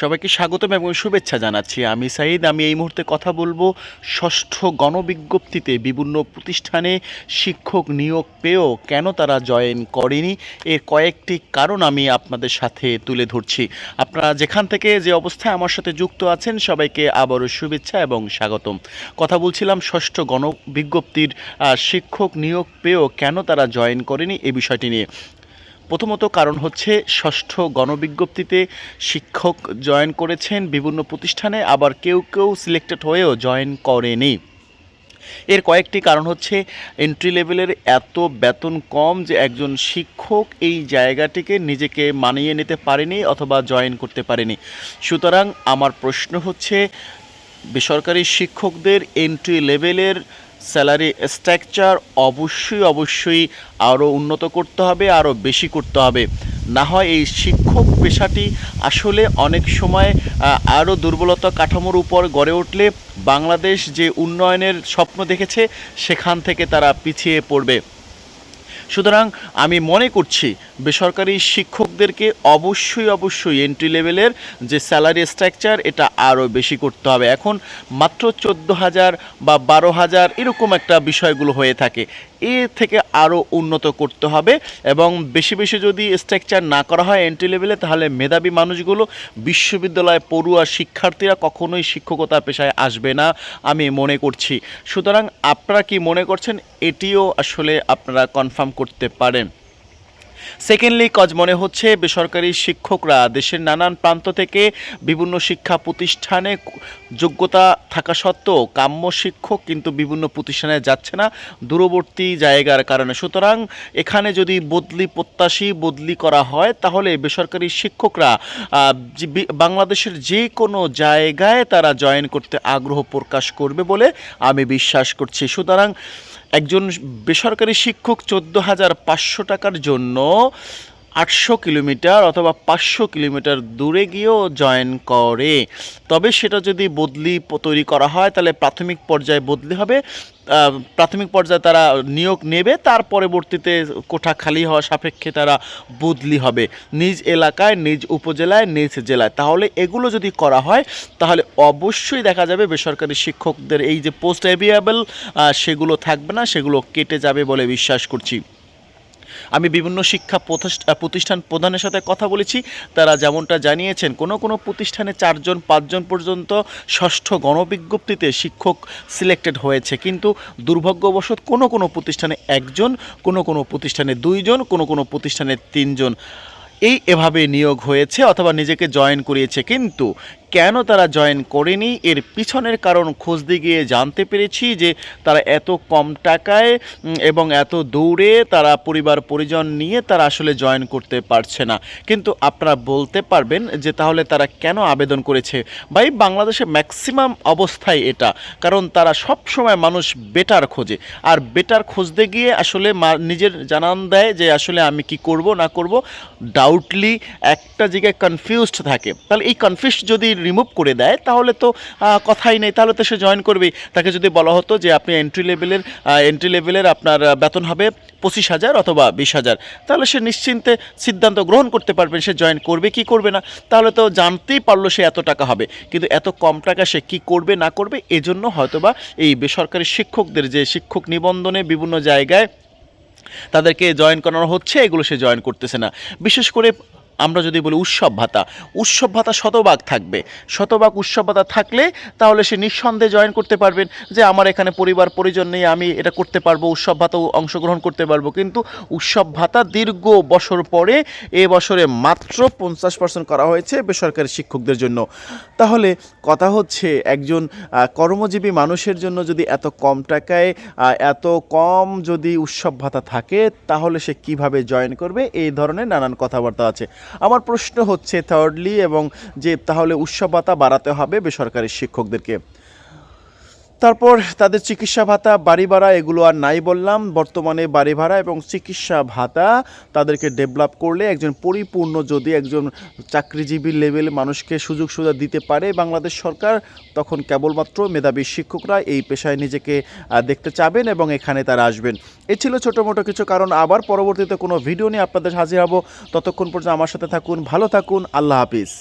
সবাইকে স্বাগতম এবং শুভেচ্ছা জানাচ্ছি। আমি সাইদ আমি এই মুহূর্তে কথা বলব ষষ্ঠ গণবিজ্ঞপ্তিতে বিভিন্ন প্রতিষ্ঠানে শিক্ষক নিয়োগ পেয়েও কেন তারা জয়েন করেনি? এর কয়েকটি কারণ আমি আপনাদের সাথে তুলে ধরছি। আপনারা যেখান থেকে যে অবস্থায় আমার সাথে যুক্ত আছেন, সবাইকে আবারও শুভেচ্ছা এবং স্বাগতম। কথা বলছিলাম ষষ্ঠ গণবিজ্ঞপ্তির শিক্ষক নিয়োগ পেয়েও কেন তারা জয়েন করেনি এ বিষয়টি নিয়ে। প্রথমত কারণ হচ্ছে ষষ্ঠ গণবিজ্ঞপ্তিতে শিক্ষক জয়েন করেছেন বিভিন্ন প্রতিষ্ঠানে, আবার কেউ কেউ সিলেক্টেড হয়েও জয়েন করেনি। এর কয়েকটি কারণ হচ্ছে এন্ট্রি লেভেলের এত বেতন কম যে একজন শিক্ষক এই জায়গাটিকে নিজেকে মানিয়ে নিতে পারেনি অথবা জয়েন করতে পারেনি। সুতরাং আমার প্রশ্ন হচ্ছে, বেসরকারি শিক্ষকদের এন্ট্রি লেভেলের স্যালারি স্ট্রাকচার অবশ্যই অবশ্যই আরও উন্নত করতে হবে, আরও বেশি করতে হবে। না হয় এই শিক্ষক পেশাটি আসলে অনেক সময় আরও দুর্বলতা কাঠামোর উপর গড়ে উঠলে বাংলাদেশ যে উন্নয়নের স্বপ্ন দেখেছে, সেখান থেকে তারা পিছিয়ে পড়বে। সুতরাং আমি মনে করছি বেসরকারি শিক্ষকদেরকে অবশ্যই অবশ্যই এন্ট্রি লেভেলের যে স্যালারি স্ট্রাকচার এটা আরও বেশি করতে হবে। এখন মাত্র চোদ্দ হাজার বা বারো হাজার এরকম একটা বিষয়গুলো হয়ে থাকে। এ থেকে আরও উন্নত করতে হবে এবং বেশি বেশি যদি স্ট্রাকচার না করা হয় এন্ট্রি লেভেলে তাহলে মেধাবী মানুষগুলো বিশ্ববিদ্যালয়ে পড়ুয়া শিক্ষার্থীরা কখনোই শিক্ষকতা পেশায় আসবে না, আমি মনে করছি। সুতরাং আপনারা কি মনে করছেন? এটিও আসলে আপনারা কনফার্ম করতে পারেন। সেকেন্ডলি কজ মনে হচ্ছে বেসরকারি শিক্ষকরা দেশের নানান প্রান্ত থেকে বিভিন্ন শিক্ষা প্রতিষ্ঠানে যোগ্যতা থাকা সত্ত্বেও কাম্য শিক্ষক কিন্তু বিভিন্ন প্রতিষ্ঠানে যাচ্ছে না, দূরবর্তী জায়গার কারণে। সুতরাং এখানে যদি বদলি প্রত্যাশী বদলি করা হয়, তাহলে বেসরকারি শিক্ষকরা বাংলাদেশের যে কোনো জায়গায় তারা জয়েন করতে আগ্রহ প্রকাশ করবে বলে আমি বিশ্বাস করছি। সুতরাং একজন বেসরকারি শিক্ষক চোদ্দ হাজার পাঁচশো টাকার জন্য আটশো কিলোমিটার অথবা পাঁচশো কিলোমিটার দূরে গিয়েও জয়েন করে। তবে সেটা যদি বদলি তৈরি করা হয়, তাহলে প্রাথমিক পর্যায়ে বদলি হবে। প্রাথমিক পর্যায়ে তারা নিয়োগ নেবে, তার পরবর্তীতে কোঠা খালি হওয়া সাপেক্ষে তারা বদলি হবে। নিজ এলাকায়, নিজ উপজেলায়, নিজ জেলায়। তাহলে এগুলো যদি করা হয়, তাহলে অবশ্যই দেখা যাবে বেসরকারি শিক্ষকদের এই যে পোস্ট অ্যাভিয়েবল সেগুলো থাকবে না, সেগুলো কেটে যাবে বলে বিশ্বাস করছি। আমি বিভিন্ন শিক্ষা প্রতিষ্ঠান প্রধানের সাথে কথা বলেছি। তারা যেমনটা জানিয়েছেন, কোনো কোনো প্রতিষ্ঠানে চারজন, পাঁচজন পর্যন্ত ষষ্ঠ গণবিজ্ঞপ্তিতে শিক্ষক সিলেক্টেড হয়েছে। কিন্তু দুর্ভাগ্যবশত কোনো কোনো প্রতিষ্ঠানে একজন, কোনো কোনো প্রতিষ্ঠানে দুইজন, কোনো কোনো প্রতিষ্ঠানে তিনজন। এই এভাবে নিয়োগ হয়েছে অথবা নিজেকে জয়েন করিয়েছে। কিন্তু কেন তারা জয়েন করেনি? এর পিছনের কারণ খুঁজতে গিয়ে জানতে পেরেছি যে তারা এত কম টাকায় এবং এত দৌড়ে তারা পরিবার পরিজন নিয়ে তারা আসলে জয়েন করতে পারছে না। কিন্তু আপনারা বলতে পারবেন যে তাহলে তারা কেন আবেদন করেছে? ভাই, বাংলাদেশে ম্যাক্সিমাম অবস্থায় এটা, কারণ তারা সব সময় মানুষ বেটার খোঁজে। আর বেটার খুঁজতে গিয়ে আসলে নিজের জানান দেয় যে আসলে আমি কি করব, না করব। ডাউটলি একটা জায়গায় কনফিউজড থাকে। তাহলে এই কনফিউজ যদি রিমুভ করে দেয়, তাহলে তো কথাই নেই। তাহলে তো সে জয়েন করবেই। তাকে যদি বলা হতো যে আপনি এন্ট্রি লেভেলের এন্ট্রি লেভেলের আপনার বেতন হবে পঁচিশ হাজার অথবা বিশ হাজার, তাহলে সে নিশ্চিন্তে সিদ্ধান্ত গ্রহণ করতে পারবেন সে জয়েন করবে, কি করবে না? তাহলে তো জানতেই পারল সে এত টাকা হবে। কিন্তু এত কম টাকা সে কি করবে, না করবে, এজন্য হয়তোবা এই বেসরকারি শিক্ষকদের যে শিক্ষক নিবন্ধনে বিভিন্ন জায়গায় তাদেরকে জয়েন করানো হচ্ছে, এগুলো সে জয়েন করতেছে না। বিশেষ করে আমরা যদি বলি উৎসব ভাতা উৎসব ভাতা শতভাগ থাকবে। শতভাগ উৎসব ভাতা থাকলে তাহলে সে নিঃসন্দেহে জয়েন করতে পারবেন যে আমার এখানে পরিবার, পরিজন নিয়ে আমি এটা করতে পারব, উৎসব ভাতাও অংশগ্রহণ করতে পারব। কিন্তু উৎসব ভাতা দীর্ঘ বছর পরে এ বছরে মাত্র পঞ্চাশ পার্সেন্ট করা হয়েছে বেসরকারি শিক্ষকদের জন্য। তাহলে কথা হচ্ছে একজন কর্মজীবী মানুষের জন্য যদি এত কম টাকায় এত কম যদি উৎসব ভাতা থাকে, তাহলে সে কীভাবে জয়েন করবে? এই ধরনের নানান কথাবার্তা আছে। আমার প্রশ্ন হচ্ছে থার্ডলি এবং যে তাহলে উৎসবতা বাড়াতে হবে বেসরকারি শিক্ষকদেরকে। তারপর তাদের চিকিৎসা ভাতা, বাড়ি ভাড়া এগুলো আর নাই বললাম। বর্তমানে বাড়ি ভাড়া এবং চিকিৎসা ভাতা তাদেরকে ডেভেলপ করলে একজন পরিপূর্ণ যদি একজন চাকরিজীবী লেভেল মানুষকে সুযোগ সুবিধা দিতে পারে, বাংলাদেশ সরকার তখন কেবলমাত্র মেধাবী শিক্ষকরা এই পেশায় নিজেকে দেখতে চাবেন এবং এখানে তারা আসবেন। এ ছিল ছোটো মোটো কিছু কারণ। আবার পরবর্তীতে কোনো ভিডিও নিয়ে আপনাদের হাজির হব। ততক্ষণ পর্যন্ত আমার সাথে থাকুন, ভালো থাকুন, আল্লাহ হাফিজ।